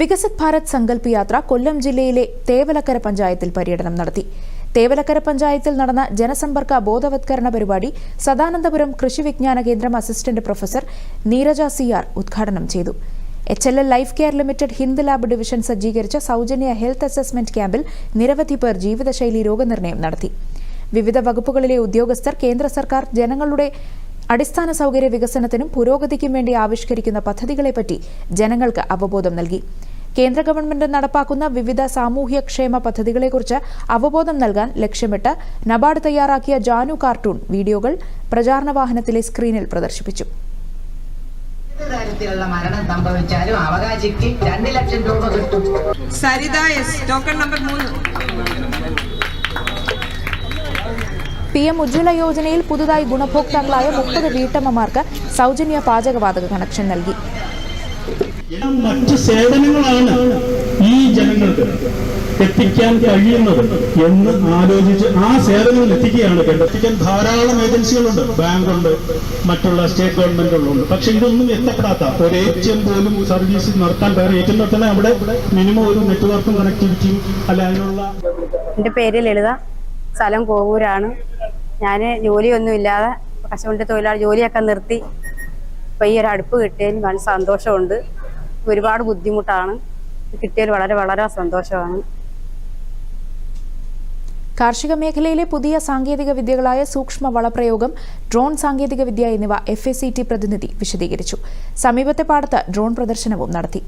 വികസിത് ഭാരത് സങ്കല്പ് യാത്ര കൊല്ലം ജില്ലയിലെ തേവലക്കര പഞ്ചായത്തിൽ പര്യടനം നടത്തി. തേവലക്കര പഞ്ചായത്തിൽ നടന്ന ജനസമ്പർക്ക ബോധവത്കരണ പരിപാടി സദാനന്ദപുരം കൃഷി വിജ്ഞാന കേന്ദ്രം assistant professor Neeraja C R ഉദ്ഘാടനം ചെയ്തു. H L L life care limited Hind lab division സജ്ജീകരിച്ച സൗജന്യ ഹെൽത്ത് അസസ്മെന്റ് ക്യാമ്പിൽ നിരവധി പേർ ജീവിതശൈലി രോഗനിർണയം നടത്തി. വിവിധ വകുപ്പുകളിലെ ഉദ്യോഗസ്ഥർ കേന്ദ്ര സർക്കാർ ജനങ്ങളുടെ അടിസ്ഥാന സൗകര്യ വികസനത്തിനും പുരോഗതിക്കും വേണ്ടി ആവിഷ്കരിക്കുന്ന പദ്ധതികളെപ്പറ്റി ജനങ്ങൾക്ക് അവബോധം നൽകി. കേന്ദ്ര ഗവൺമെന്റ് നടപ്പാക്കുന്ന വിവിധ സാമൂഹ്യക്ഷേമ പദ്ധതികളെക്കുറിച്ച് അവബോധം നൽകാൻ ലക്ഷ്യമിട്ട് നബാർഡ് തയ്യാറാക്കിയ ജാനു കാർട്ടൂൺ വീഡിയോകൾ പ്രചാരണ വാഹനത്തിലെ സ്ക്രീനിൽ പ്രദർശിപ്പിച്ചു. തരത്തിലുള്ള മരണം സംഭവിച്ചാലും അവകാശിക്ക് രണ്ട് ലക്ഷം രൂപ കിട്ടും. സരിത എസ് ടോക്കൺ നമ്പർ മൂന്ന്. പി എം ഉജ്ജ്വല യോജനയിൽ പുതുതായി ഗുണഭോക്താക്കളായ മുപ്പത് വീട്ടമ്മമാർക്ക് സൗജന്യ പാചകവാതക കണക്ഷൻ നൽകി. മറ്റ് സേവനങ്ങളാണ് ഈ ജനങ്ങൾക്ക് എത്തിക്കാൻ കഴിയുന്നത് എന്ന് ആലോചിച്ച് ആ സേവനങ്ങൾ എത്തിക്കുകയാണ് എത്തിക്കാൻ ധാരാളം ഏജൻസികളുണ്ട്. ബാങ്കുണ്ട് മറ്റുള്ള സ്റ്റേറ്റ് ഗവൺമെന്റുകളുണ്ട്. പക്ഷെ ഇതൊന്നും എത്തപ്പെടാത്ത ഒരു എ ടി എം പോലും സർവീസ് നടത്താൻ വേറെ എ ടി അവിടെ മിനിമം ഒരു നെറ്റ്വർക്കും കണക്ടിവിറ്റിയും അല്ല അതിനുള്ള എന്റെ പേര് ലളിത. സ്ഥലം കോവൂരാണ്. ഞാൻ ജോലിയൊന്നുമില്ലാതെ കശുവണ്ടി തൊഴിലാളി ജോലിയൊക്കെ നിർത്തി. ഇപ്പൊ ഈ ഒരു അടുപ്പ് കിട്ടിയതിൽ വളരെ സന്തോഷമുണ്ട്. ഒരുപാട് ബുദ്ധിമുട്ടാണ്. കിട്ടിയതിൽ വളരെ വളരെ സന്തോഷമാണ്. കാർഷിക മേഖലയിലെ പുതിയ സാങ്കേതിക വിദ്യകളായ സൂക്ഷ്മ വളപ്രയോഗം ഡ്രോൺ സാങ്കേതിക വിദ്യ എന്നിവ എഫ് പ്രതിനിധി വിശദീകരിച്ചു. സമീപത്തെ പാടത്ത് ഡ്രോൺ പ്രദർശനവും നടത്തി.